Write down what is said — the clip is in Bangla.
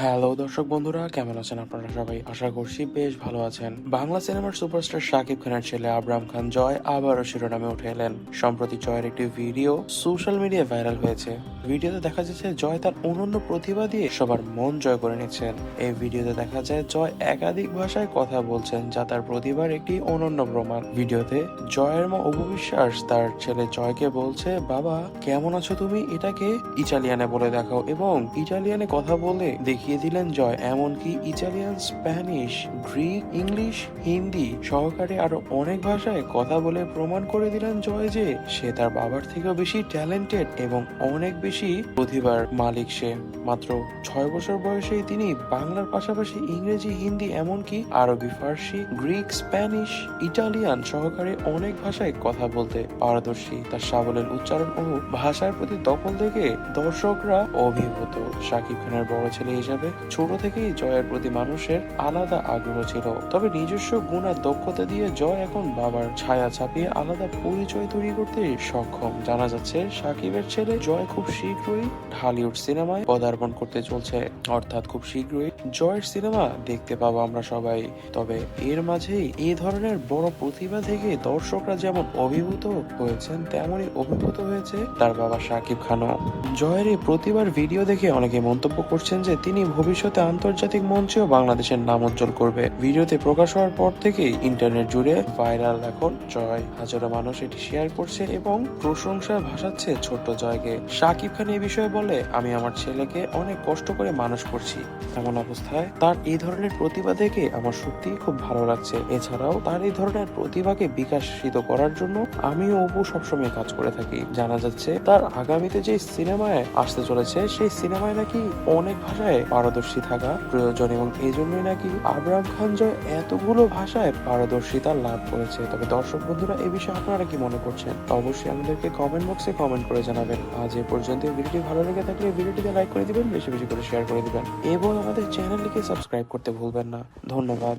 হ্যালো দর্শক বন্ধুরা, কেমন আছেন আপনারা সবাই? আশা করছি বেশ ভালো আছেন। বাংলা সিনেমার সুপারস্টার শাকিব খানের ছেলে আবরাম খান জয় আবারও শিরোনামে উঠে এলেন। সম্প্রতি জয়ের একটি ভিডিও সোশ্যাল মিডিয়ায় ভাইরাল হয়েছে। ভিডিওতে দেখা যাচ্ছে জয় তার অনন্য প্রতিভা দিয়ে সবার মন জয় করে নিচ্ছেন। এই ভিডিওতে দেখা যায় জয় একাধিক ভাষায় কথা বলছেন, যা তার প্রতিভার একটি অনন্য প্রমাণ। ভিডিওতে জয়ের মা অপবিশ্বাস তার ছেলে জয়কে বলছে, বাবা, কেমন আছো তুমি? এটাকে ইটালিয়ানে বলে দেখাও এবং ইটালিয়ানে কথা বলে দেখিয়ে দিলেন জয়। এমনকি Italian, Spanish, Greek, English, Hindi সহকারে আরও অনেক ভাষায় কথা বলে প্রমাণ করে দিলেন জয় যে সে তার বাবার থেকেও বেশি ট্যালেন্টেড এবং অনেক বেশি প্রতিভার মালিক সে। মাত্র ছয় বছর বয়সেই তিনি বাংলার পাশাপাশি ইংরেজি, হিন্দি এমনকি আরবি, ফার্সি, গ্রিক, স্প্যানিশ, ইটালিয়ান সহকারে অনেক ভাষায় কথা বলতে পারদর্শী। তার সাবলের উচ্চারণ ও ভাষার প্রতি দখল থেকে দর্শকরা অভিভূত। শাকিব খানের বড় ছেলে হিসাবে ছোট থেকেই জয়ের প্রতি মানুষের আলাদা আগ্রহ ছিল। তবে নিজস্ব গুণ আর দক্ষতা দিয়ে জয় এখন বাবার ছায়া ছাপিয়ে আলাদা পরিচয় তৈরি করতে সক্ষম। জানা যাচ্ছে শাকিবের ছেলে জয় খুব শীঘ্রই ঢালিউড সিনেমায় পদার্পণ করতে চলছে। অর্থাৎ খুব শীঘ্রই জয়ের সিনেমা দেখতে পাবো আমরা সবাই। তবে এর মাঝেই এই ধরনের বড় প্রতিভা থেকে দর্শকরা যেমন অভিভূত হয়েছেন, তেমনই অভিভূত হয়েছে তার বাবা শাকিব খানও। জয়ের এই প্রতিভার ভিডিও দেখে অনেকে মন্তব্য করছেন যে তিনি ভবিষ্যতে আন্তর্জাতিক মঞ্চেও বাংলাদেশের নাম উজ্জ্বল করবে। ভিডিওতে প্রকাশ হওয়ার পর থেকেই ইন্টারনেট জুড়ে ভাইরাল এখন। জয়, হাজারো মানুষ এটি শেয়ার করছে এবং প্রশংসা ভাসাচ্ছে ছোট্ট জয়কে। শাকিব খান এই বিষয়ে বলে, আমি আমার ছেলেকে অনেক কষ্ট করে মানুষ করছি। এমন অবস্থায় তার এই ধরনের প্রতিভা দেখে আমার সত্যি খুব ভালো লাগছে। এছাড়াও তার এই ধরনের প্রতিভাকে বিকাশিত করার জন্য আমিও অপু সবসময় কাজ করে থাকি। জানা যাচ্ছে, তার আগামীতে যে সিনেমায় আসতে চলেছে, সেই সিনেমায় নাকি অনেক ভাষায় পারদর্শী থাকা প্রয়োজন এবং এই জন্যই নাকি আবরাম খান জয় এতগুলো ভাষায় পারদর্শিতা লাভ করেছে। তবে দর্শক বন্ধুরা, এ বিষয়ে আপনারা কি মনে করছেন? অবশ্যই আমাদেরকে কমেন্ট বক্সে কমেন্ট করে জানাবেন। আজ এ পর্যন্ত ভিডিওটি ভালো লেগে থাকলে ভিডিওটিকে লাইক করে দিবেন, বেশি বেশি করে শেয়ার করে দিবেন। এবং আমাদের চ্যানেলটিকে সাবস্ক্রাইব করতে ভুলবেন না। ধন্যবাদ।